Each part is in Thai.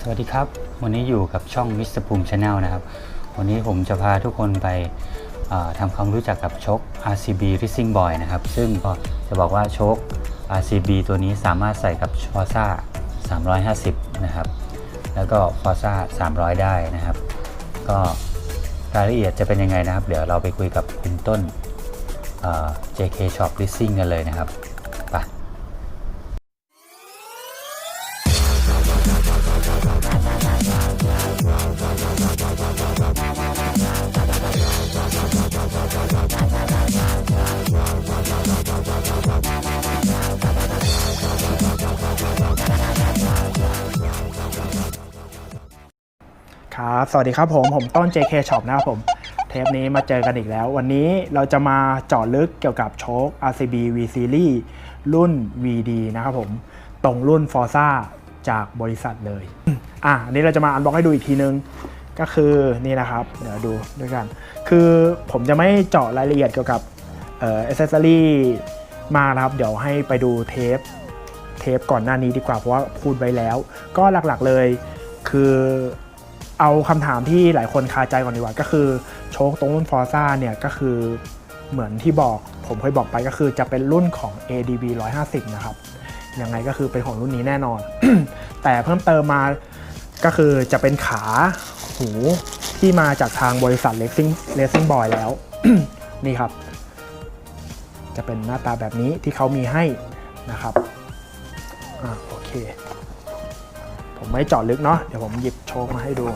สวัสดีครับ วันนี้อยู่กับช่องมิสเตอร์ภูมิชาแนลนะครับ วันนี้ผมจะพาทุกคนไปทำความรู้จักกับชค RCB Racing Boy นะครับ ซึ่งก็จะบอกว่าชค RCB ตัวนี้สามารถใส่กับ Forza 350 นะครับ แล้วก็ Forza 300 ได้นะครับ ก็รายละเอียดจะเป็นยังไงนะครับ เดี๋ยวเราไปคุยกับคุณต้น JK Shop Racing กันเลยนะครับ ครับ สวัสดีครับผม ผมต้น JK Shop นะครับผม เทปนี้มาเจอกันอีกแล้ว วันนี้เราจะมาเจาะลึกเกี่ยวกับโชค RCB V Series รุ่น VD นะครับผม ตรงรุ่น Forza จากบริษัทเลย อะอันนี้เราจะมาอันบ็อกให้ดูอีกทีนึง ก็คือนี่นะครับ เดี๋ยวดูด้วยกัน คือผมจะไม่เจาะรายละเอียดเกี่ยวกับเอ่อ accessory มานะครับ เดี๋ยวให้ไปดูเทปเทปก่อนหน้านี้ดีกว่าเพราะว่าพูดไว้แล้ว ก็หลักๆเลยคือเอาคำถามที่หลายคนคาใจก่อนดีกว่า ก็คือโชคตรงรุ่นฟอร์ซ่าเนี่ยก็คือเหมือนที่บอกผมเคยบอกไปก็คือจะเป็นรุ่นของ ADB 150 นะครับยังไงก็คือเป็นของรุ่นนี้แน่นอน แต่เพิ่มเติมมา ก็คือจะเป็นขาหูที่มาจากทางบริษัท Racing Racing Boy แล้ว นี่ครับ จะเป็นหน้าตาแบบนี้ที่เขามีให้นะครับอ่าโอเค ผมไม่จาะลึกเนาะเดี๋ยวผมหยิบโชคมาให้ดู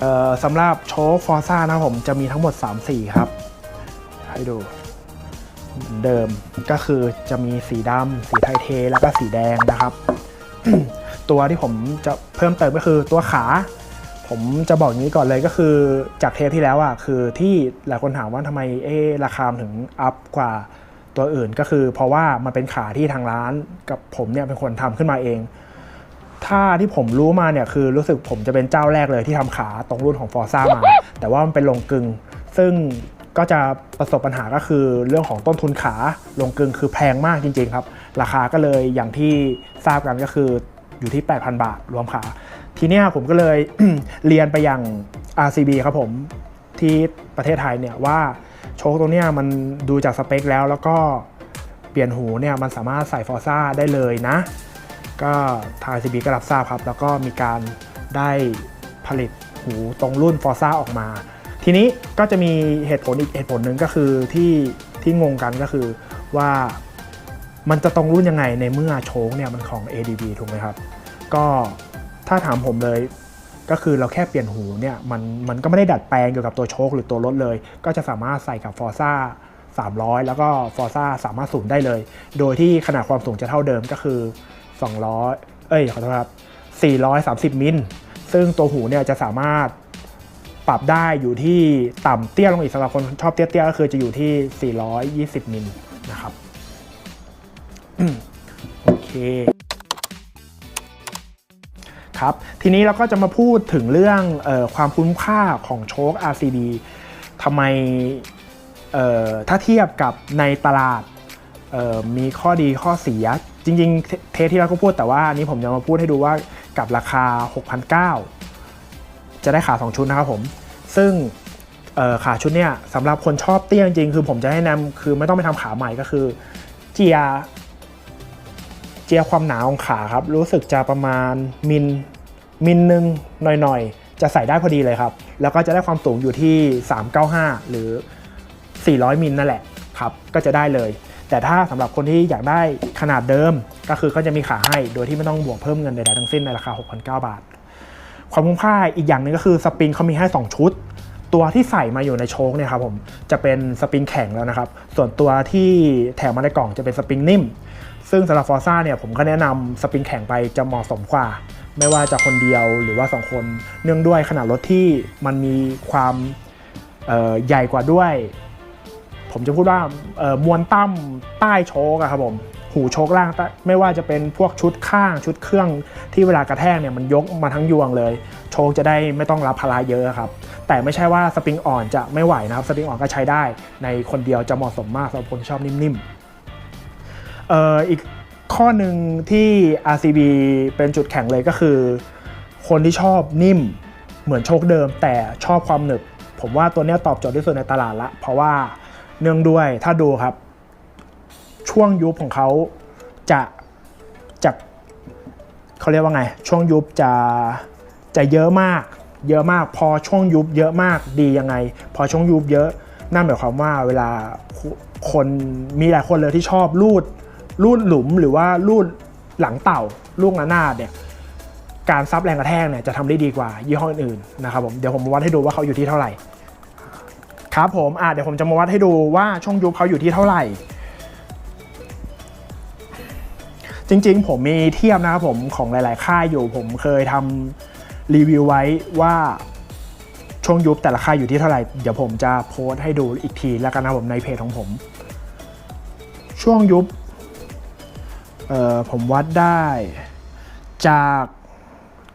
เอ่อสำหรับโชคฟอร์ซ่านะผมจะมีทั้งหมด 3 สีครับ ให้ดูเหมือนเดิมก็คือจะมีสีดำสีไทเทแล้วก็สีแดงนะครับ ตัวที่ผมจะเพิ่มเติมก็คือตัวขา ผมจะบอกอย่างนี้ก่อนเลยก็คือจากเทปที่แล้วอะคือที่หลายคนถามว่าทำไมเอราคาถึงอัพกว่าตัวอื่นก็คือ เพราะว่ามันเป็นขาที่ทางร้านกับผมเนี่ยเป็นคนทำขึ้นมาเอง ถ้าที่ผมรู้มาเนี่ยคือรู้สึกผมจะเป็นเจ้าแรกเลยที่ทำขาตรงรุ่นของฟอร์ซ่ามา แต่ว่ามันเป็นลงกึงซึ่งก็จะประสบปัญหาก็คือเรื่องของต้นทุนขาลงกึงคือแพงมากจริง ๆ ครับ ราคาก็เลยอย่างที่ทราบกันก็คือ อยู่ที่ 8,000 บาทรวมขา ทีนี้ผมก็เลยเรียนไปยัง RCB ครับผมที่ประเทศไทยเนี่ยว่าโชคตัวเนี้ยมันดูจากสเปคแล้วแล้วก็เปลี่ยนหูเนี่ยมันสามารถใส่ฟอร์ซ่าได้เลยนะ ก็ทาง RCB ก็รับทราบครับ แล้วก็มีการได้ผลิตหูตรงรุ่น Forza ออกมา ทีนี้ก็จะมีเหตุผลอีกเหตุผลหนึ่งก็คือที่ที่งงกันก็คือว่า มันจะตรงรุ่นยังไงในเมื่อโชคเนี่ยมันของ ADB ถูกไหมครับ ก็ถ้าถามผมเลยก็คือเราแค่เปลี่ยนหูเนี่ยมันมันก็ไม่ได้ดัดแปลงเกี่ยวกับตัวโชคหรือตัวรถเลย ก็จะสามารถใส่กับ Forza 300 แล้วก็ Forza สามารถสูงได้เลย โดยที่ขนาดความสูงจะเท่าเดิมก็คือ 200 เอ้ยขอโทษครับ 430 มิล ซึ่งตัวหูเนี่ยจะสามารถปรับได้อยู่ที่ต่ำเตี้ยลงอีกสำหรับคนชอบเตี้ยๆก็คือจะอยู่ที่ 420 มิลนะครับ โอเคครับทีนี้เราก็จะมาพูดถึงเรื่องออความคุ้มค่าของโชค RCB ทำไมถ้าเทียบกับในตลาดมีข้อดีข้อเสีย จริงๆ เทเทปที่เราก็พูดแต่ว่าอันนี้ผมจะมาพูดให้ดูว่ากับราคา 6,900 จะได้ขา2ชุดนะครับผม ซึ่งขาชุดเนี่ยสำหรับคนชอบเตี้ยจริงๆ คือผมจะให้นะนำคือไม่ต้องไปทำขาใหม่ก็คือเจีย เจียความหนาของขาครับ รู้สึกจะประมาณมิลมิลหนึ่งหน่อยๆ จะใส่ได้พอดีเลยครับ แล้วก็จะได้ความสูงอยู่ที่ 395 หรือ 400 มิลนั่นแหละครับก็จะได้เลย แต่ถ้าสำหรับคนที่อยากได้ขนาดเดิมก็คือเขาจะมีขาให้โดยที่ไม่ต้องบวกเพิ่มเงินใดๆทั้งสิ้นในราคา 6,900 บาท ความคุ้มค่าอีกอย่างหนึ่งก็คือสปริงเขามีให้ 2 ชุด ตัวที่ใส่มาอยู่ในโชคเนี่ยครับผมจะเป็นสปริงแข็งแล้วนะครับ ส่วนตัวที่แถมมาในกล่องจะเป็นสปริงนิ่ม ซึ่งสำหรับฟอร์ซ่าเนี่ยผมก็แนะนำสปริงแข็งไปจะเหมาะสมกว่า ไม่ว่าจะคนเดียวหรือว่า 2 คน เนื่องด้วยขนาดรถที่มันมีความใหญ่กว่าด้วย ผมจะพูดว่ามวลตั้มใต้โชกครับผมหูโชกล่าง ไม่ว่าจะเป็นพวกชุดข้างชุดเครื่องที่เวลากระแทกเนี่ยมันยกมาทั้งยวงเลย โชคจะได้ไม่ต้องรับภาระเยอะครับ แต่ไม่ใช่ว่าสปริงอ่อนจะไม่ไหวนะครับ สปริงอ่อนก็ใช้ได้ ในคนเดียวจะเหมาะสมมากสำหรับคนชอบนิ่มๆ เอ่ออีกข้อหนึ่งที่ RCB เป็นจุดแข็งเลยก็คือ คนที่ชอบนิ่มเหมือนโชคเดิม แต่ชอบความหนึบ ผมว่าตัวนี้ตอบโจทย์ที่สุดในตลาดละ เพราะว่าเนื่องด้วยถ้าดูครับ ช่วงยุบของเขาจะจะเขาเรียกว่าไง ช่วงยุบจะจะเยอะมาก เยอะมาก พอช่วงยุบเยอะมากดียังไง พอช่วงยุบเยอะนั่นหมายความว่าเวลาคนมีหลายคนเลยที่ชอบรูด รูดหลุมหรือว่ารูดหลังเต่าลูกระนาดเนี่ยการซับแรงกระแทกเนี่ยจะทำได้ดีกว่ายี่ห้ออื่นๆนะครับผมเดี๋ยวผมมาวัดให้ดูว่าเขาอยู่ที่เท่าไหร่ครับผมอะเดี๋ยวผมจะมาวัดให้ดูว่าช่วงยุบเขาอยู่ที่เท่าไหร่ จริงๆ ผมมีเทียบนะครับผมของหลาย ๆ ค่ายอยู่ ผมเคยทำรีวิวไว้ว่าช่วงยุบแต่ละค่ายอยู่ที่เท่าไหร่ เดี๋ยวผมจะโพสต์ให้ดูอีกทีแล้วกันนะผมในเพจของผม ช่วงยุบ ผมวัดได้ จาก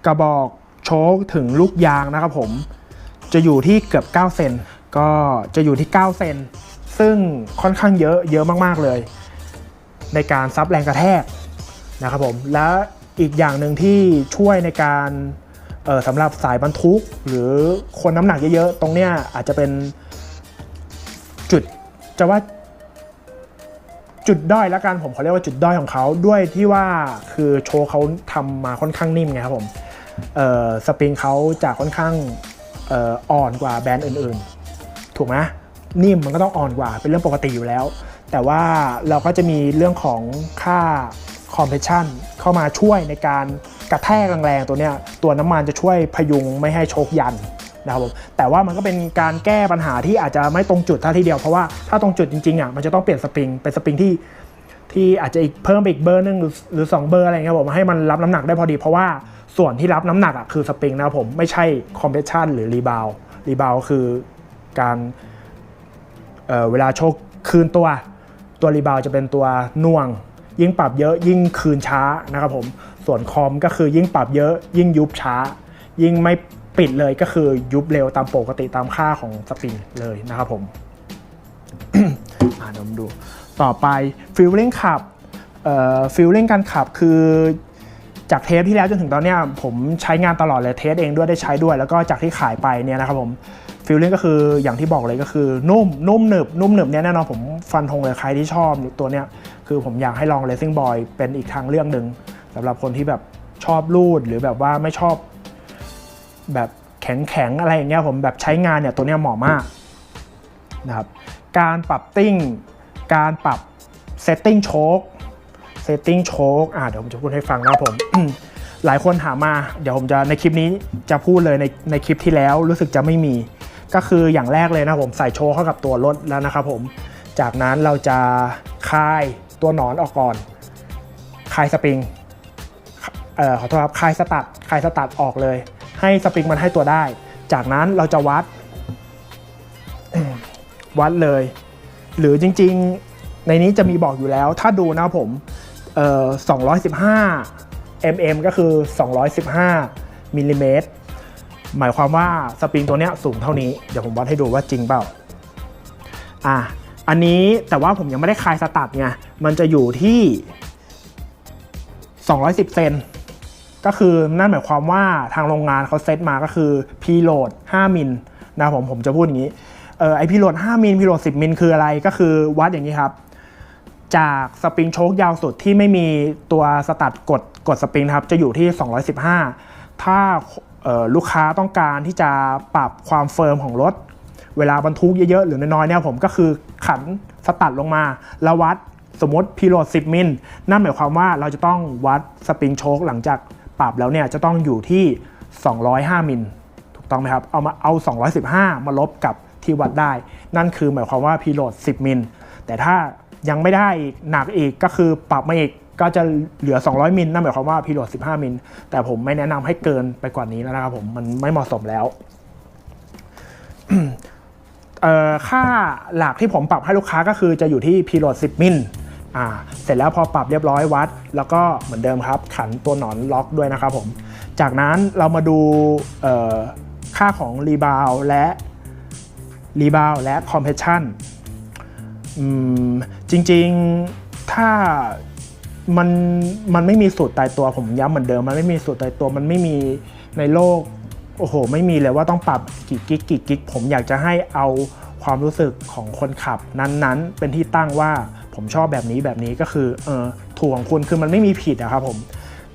กระบอกโชคถึงลูกยางนะครับผมจะอยู่ที่เกือบ9เซนก็จะอยู่ที่ 9 เซนซึ่งค่อนข้างเยอะเยอะมากๆเลย ในการซับแรงกระแทกนะครับผมและอีกอย่างหนึ่งที่ช่วยในการสำหรับสายบรรทุก หรือคนน้ำหนักเยอะๆ ตรงเนี้ยอาจจะเป็นจุดจะว่า จุดด้อยละกันผมขอเรียกว่าจุดด้อยของเขาด้วยที่ว่าคือโชว์เขาทำมาค่อนข้างนิ่มไงครับผมสปริงเขาจะค่อนข้างอ่อนกว่าแบรนด์อื่นๆ ถูกไหมนิ่มมันก็ต้องอ่อนกว่าเป็นเรื่องปกติอยู่แล้ว แต่ว่าเราก็จะมีเรื่องของค่า compression เข้ามาช่วยในการกระแทกแรงๆตัวเนี้ยตัวน้ำมันจะช่วยพยุงไม่ให้โชกยัน นะครับผมแต่ว่ามันก็เป็นการแก้ปัญหาที่อาจจะไม่ตรงจุดท่าทีเดียวเพราะว่าถ้าตรงจุดจริงๆอะมันจะต้องเปลี่ยนสปริงเป็นสปริงที่ที่อาจจะอีกเพิ่มอีกเบอร์หนึงหรือหรือสองเบอร์อะไรเงี้ยผมให้มันรับน้ำหนักได้พอดี เพราะว่าส่วนที่รับน้ำหนักอะคือสปริงนะครับผมไม่ใช่ compression หรือ rebound rebound คือการเเวลาโชคคืนตัวตัวรีบาวจะเป็นตัวน่วง ยิ่งปรับเยอะยิ่งคืนช้านะครับผมส่วนคอมก็คือยิ่งปรับเยอะยิ่งยุบช้า ยิ่งไม่ ปิดเลยก็คือยุบเร็วตามปกติตามค่าของสปริงเลยนะครับผมอ่านมดู ต่อไปฟิลลิ่งขับฟิลลิ่งการขับคือจากเทปที่แล้วจนถึงตอนนี้ผมใช้งานตลอดเลยเทสเองด้วยได้ใช้ด้วย แล้วก็จากที่ขายไปเนี่ยนะครับผมฟิลลิ่งก็คืออย่างที่บอกเลยก็คือนุ่มนุ่มหนึบนุ่มหนึบเนี่ยแน่นอนผมฟันธงเลยใครที่ชอบตัวเนี้ยคือผมอยากให้ลอง Racing Boy เป็นอีกทางเรื่องหนึ่งสำหรับคนที่แบบชอบรูดหรือแบบว่าไม่ชอบ แบบแข็งแข็งๆอะไรอย่างเงี้ยผมแบบใช้งานเนี่ยตัวเนี้ยเหมาะมากนะครับการปรับติ้ง การปรับเซตติ้งโชคเซตติ้งโชคอ่าเดี๋ยวผมจะพูดให้ฟังนะครับผม หลายคนถามมา เดี๋ยวผมจะในคลิปนี้จะพูดเลยในในคลิปที่แล้วรู้สึกจะไม่มี ก็คืออย่างแรกเลยนะผมใส่โชว์เข้ากับตัวรถแล้วนะครับผม จากนั้นเราจะคลายตัวหนอนออกก่อนคลายสปริงเอ่อขอโทษครับคลายสตัดคลายสตัดออกเลย ให้สปริงมันให้ตัวได้ จากนั้นเราจะวัด วัดเลย หรือจริงๆในนี้จะมีบอกอยู่แล้ว ถ้าดูนะผมเอ่อ215 mm ก็คือ 215มิลลิเมตรหมายความว่าสปริงตัวเนี้ยสูงเท่านี้ เดี๋ยวผมวัดให้ดูว่าจริงเปล่า อะ อันนี้แต่ว่าผมยังไม่ได้คลายสตัดไง มันจะอยู่ที่ 210 เซน ก็คือนั่นหมายความว่าทางโรงงานเขาเซตมาก็คือพีโหลด5มิลนะผมผมจะพูดอย่างนี้เออไอพีโหลด5มิลพีโหลด10มิลคืออะไรก็คือวัดอย่างนี้ครับ จากสปริงโชคยาวสุดที่ไม่มีตัวสตัดกดกดสปริงครับจะอยู่ที่ 215 ถ้าลูกค้าต้องการที่จะปรับความเฟิร์มของรถ เวลาบรรทุกเยอะๆ หรือน้อยๆเนี่ยผมก็คือขันสตัดลงมาแล้ววัดสมมติพีโหลด10 มิลนั่นหมายความว่าเราจะต้องวัดสปริงโชคหลังจาก ปรับแล้วเนี่ยจะต้องอยู่ที่ 205 มิลถูกต้องไหมครับ เอามาเอา 215 มาลบกับที่วัดได้ นั่นคือหมายความว่าพีโหลด 10 มิล แต่ถ้ายังไม่ได้อีกหนักอีกก็คือปรับมาอีกก็จะเหลือ 200 มิลนั่นหมายความว่าพีโหลด 15 มิล แต่ผมไม่แนะนำให้เกินไปกว่านี้แล้วนะครับผม มันไม่เหมาะสมแล้วเอ่อค่าหลักที่ผมปรับให้ลูกค้าก็คือจะอยู่ที่พีโหลด 10 มิล อ่าเสร็จแล้วพอปรับเรียบร้อยวัด แล้วก็เหมือนเดิมครับ ขันตัวหนอนล็อกด้วยนะครับผมจากนั้นเรามาดูค่าของรีบาวและรีบาวและคอมเพรสชันจริงๆถ้ามันมันไม่มีสูตรตายตัวผมย้ำเหมือนเดิม มันไม่มีสูตรตายตัวมันไม่มีในโลกโอ้โห ไม่มีเลยว่าต้องปรับกี่กิกกี่กิกผมอยากจะให้เอาความรู้สึกของคนขับนั้นๆ เป็นที่ตั้งว่า ผมชอบแบบนี้แบบนี้ก็คือเออถูกของคุณคือมันไม่มีผิดอะครับผม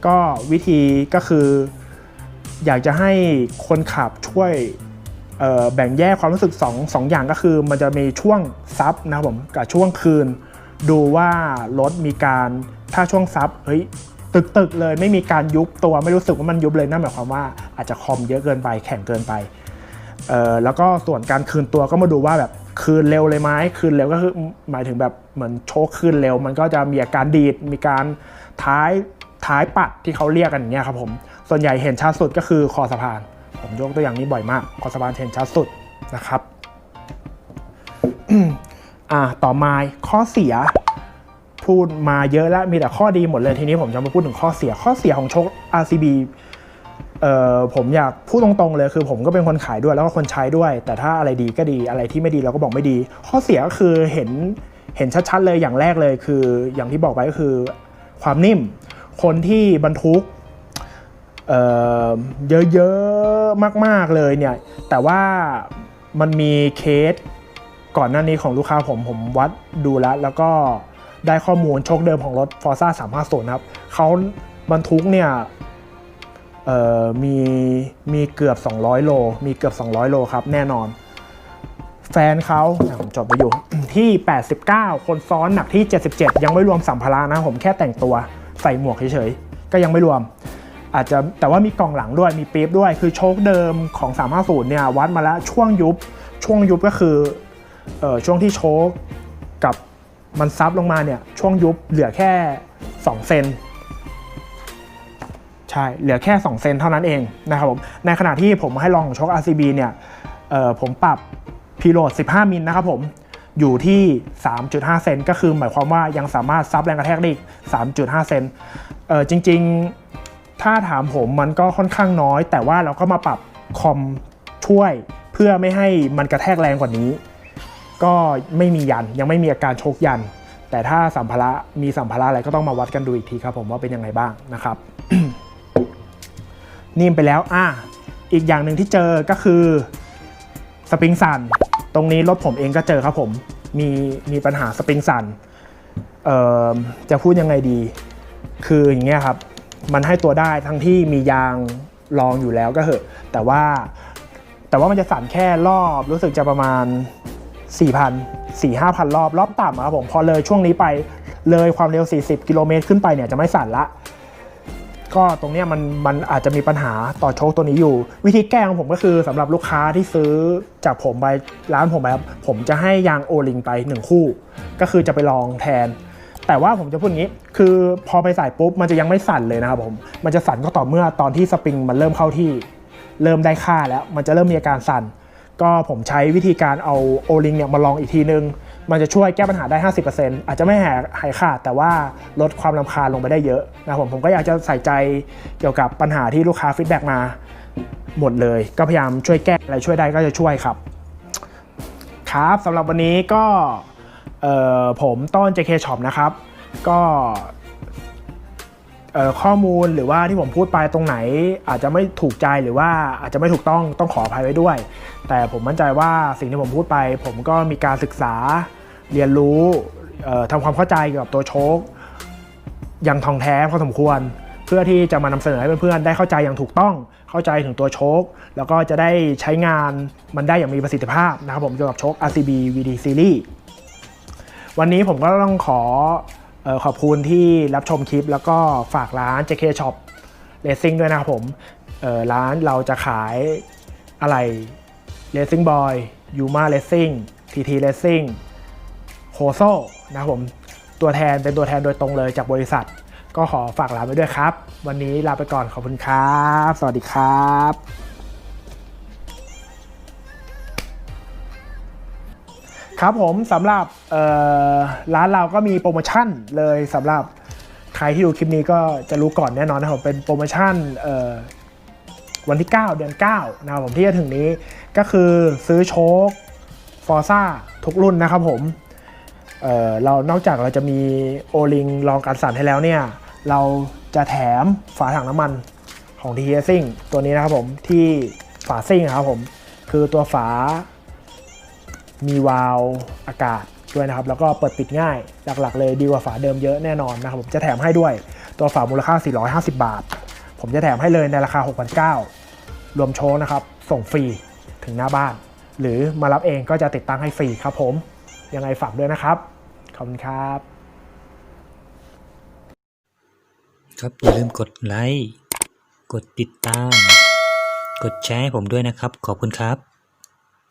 ก็วิธีก็คือ อยากจะให้คนขับช่วยแบ่งแยกความรู้สึก2อสองอย่างก็คือ มันจะมีช่วงซับนะครับผมกับช่วงคืน ดูว่ารถมีการถ้าช่วงซับเฮ้ยตึกตึกๆเลยไม่มีการยุบตัวไม่รู้สึกว่ามันยุบเลยนั่นหมายความว่าอาจจะคอมเยอะเกินไปแข็งเกินไปแล้วก็ส่วนการคืนตัวก็มาดูว่าแบบ คืนเร็วเลยไหมคืนเร็วก็คือหมายถึงแบบเหมือนโชคคืนเร็ว มันก็จะมีอาการดีดมีการท้ายท้ายปัดที่เขาเรียกกันอย่างเงี้ยครับผมส่วนใหญ่เห็นชัดสุดก็คือคอสะพาน ผมยกตัวอย่างนี้บ่อยมากคอสะพานเห็นชัดสุดนะครับอ่าต่อมาข้อเสียพูดมาเยอะแล้วมีแต่ข้อดีหมดเลยทีนี้ผมจะมาพูดถึงข้อเสียข้อเสียของโชค RCB ผมอยากพูดตรงๆเลยคือผมก็เป็นคนขายด้วยแล้วก็คนใช้ด้วย แต่ถ้าอะไรดีก็ดีอะไรที่ไม่ดีเราก็บอกไม่ดี ข้อเสียก็คือเห็นเห็นชัดๆเลยอย่างแรกเลยคืออย่างที่บอกไปก็คือความนิ่ม คนที่บรรทุกเเยอะๆมากๆเลยเนี่ยแต่ว่ามันมีเคสก่อนหน้านี้ของลูกค้าผมผมวัดดูแล้ว แล้วก็ได้ข้อมูลโชคเดิมของรถ Forza 350นครับเขาบรรทุกเนี่ย มีมีเกือบ 200 โล มีเกือบ 200 โลครับแน่นอน แฟนเขาผมจดไปอยู่ที่ 89 คนซ้อนหนักที่ 77 ยังไม่รวมสัมภาระนะผมแค่แต่งตัวใส่หมวกเฉยๆ ก็ยังไม่รวม อาจจะแต่ว่ามีกล่องหลังด้วยมีปี๊บด้วยคือโชคเดิมของ 350 เนี่ยวัดมาแล้วช่วงยุบช่วงยุบก็คือออช่วงที่โชคกับมันซับลงมาเนี่ยช่วงยุบเหลือแค่ 2 เซน ใช่ เหลือแค่ 2 เซนเท่านั้นเองนะครับผม ในขณะที่ผมให้ลองของโชค RCB เนี่ยผมปรับพีโลด 15 มิลนะครับผม อยู่ที่ 3.5 เซนก็คือหมายความว่ายังสามารถซับแรงกระแทกได้อีก 3.5 เซนเออจริงๆ ถ้าถามผมมันก็ค่อนข้างน้อย แต่ว่าเราก็มาปรับคอมช่วยเพื่อไม่ให้มันกระแทกแรงกว่านี้ ก็ไม่มียันยังไม่มีอาการโชกยัน แต่ถ้าสัมภาระมีสัมภาระอะไรก็ต้องมาวัดกันดูอีกทีครับผมว่าเป็นยังไงบ้างนะครับ นิ่มไปแล้วอะอีกอย่างหนึ่งที่เจอก็คือสปริงสันตรงนี้รถผมเองก็เจอครับผมมีมีปัญหาสปริงสันเอ่อจะพูดยังไงดี คืออย่างเงี้ยครับ มันให้ตัวได้ทั้งที่มียางรองอยู่แล้วก็เหอะ แต่ว่าแต่ว่ามันจะสั่นแค่รอบรู้สึกจะประมาณ 4,000 4 5,000รอบ รอบต่ำครับผม พอเลยช่วงนี้ไปเลยความเร็ว 40 กิโลเมตรขึ้นไปเนี่ยจะไม่สั่นละ ก็ตรงนี้มันมันอาจจะมีปัญหาต่อโชคตัวนี้อยู่ วิธีแก้ของผมก็คือสำหรับลูกค้าที่ซื้อจากผมไปร้านผมไปผมจะให้ยางโอลิงไป 1 คู่ ก็คือจะไปลองแทน แต่ว่าผมจะพูดงี้ คือพอไปใส่ปุ๊บมันจะยังไม่สั่นเลยนะครับผมมันจะสั่นก็ต่อเมื่อตอนที่สปริงมันเริ่มเข้าที่ เริ่มได้ค่าแล้วมันจะเริ่มมีอาการสั่นก็ผมใช้วิธีการเอาโอลิงเนี่ยมาลองอีกทีนึง มันจะช่วยแก้ปัญหาได้ 50%อาจจะไม่หายหายขาดแต่ว่าลดความลำคาญลงไปได้เยอะนะผมผมก็อยากจะใส่ใจเกี่ยวกับปัญหาที่ลูกค้าฟีดแบ็กมาหมดเลย ก็พยายามช่วยแก้อะไรช่วยได้ก็จะช่วยครับ ครับสำหรับวันนี้ก็ผมต้น JK Shop นะครับ ก็ข้อมูลหรือว่าที่ผมพูดไปตรงไหน อาจจะไม่ถูกใจหรือว่าอาจจะไม่ถูกต้องต้องขออภัยไว้ด้วย แต่ผมมั่นใจว่าสิ่งที่ผมพูดไป ผมก็มีการศึกษา เรียนรู้ทำความเข้าใจเกี่ยวกับตัวโชคอย่างทองแท้พอสมควร เพื่อที่จะมานำเสนอให้เพื่อนๆได้เข้าใจอย่างถูกต้อง เข้าใจถึงตัวโชค แล้วก็จะได้ใช้งานมันได้อย่างมีประสิทธิภาพนะครับผมเกี่ยวกับโชค RCB VD Series วันนี้ผมก็ต้องขออขอบคุณที่รับชมคลิป แล้วก็ฝากร้าน JK Shop Racing ด้วยนะครับผมร้านเราจะขายอะไร Racing Boy Yuma Racing TT Racing โ o โซนะครับผมตัวแทนเป็นตัวแทนโดยตรงเลยจากบริษัท ก็ขอฝากร้านไว้ด้วยครับ วันนี้ลาไปก่อนขอบคุณครับ สวัสดีครับครับผมสำหรับร้านเราก็มีโปรโมชั่นเลยสำหรับใครที่ดูคลิปนี้ก็จะรู้ก่อนแน่นอนนะครับ เป็นโปรโมชั่นวันที่ 9 เดือน 9 นะครับผมที่จะถึงนี้ก็คือซื้อโชคฟอร์ซ่าทุกรุ่นนะครับผม เเรานอกจากเราจะมีโอลิงรองการสั่นให้แล้วเนี่ย เราจะแถมฝาถังน้ำมันของ t ทีซิ่งตัวนี้นะครับผมที่ฝาซิ่งครับผม คือตัวฝา มีวาล์วอากาศด้วยนะครับ แล้วก็เปิดปิดง่ายหลักๆ เลยดีกว่าฝาเดิมเยอะแน่นอนนะครับผมจะแถมให้ด้วยตัวฝามูลค่า 450 บาท ผมจะแถมให้เลยในราคา 6,900 รวมโชว์นะครับ ส่งฟรีถึงหน้าบ้าน หรือมารับเองก็จะติดตั้งให้ฟรีครับผม ยังไงฝากด้วยนะครับ ขอบคุณครับ ครับอย่าลืมกดไลค์ กดติดตาม กดแชร์ให้ผมด้วยนะครับ ขอบคุณครับ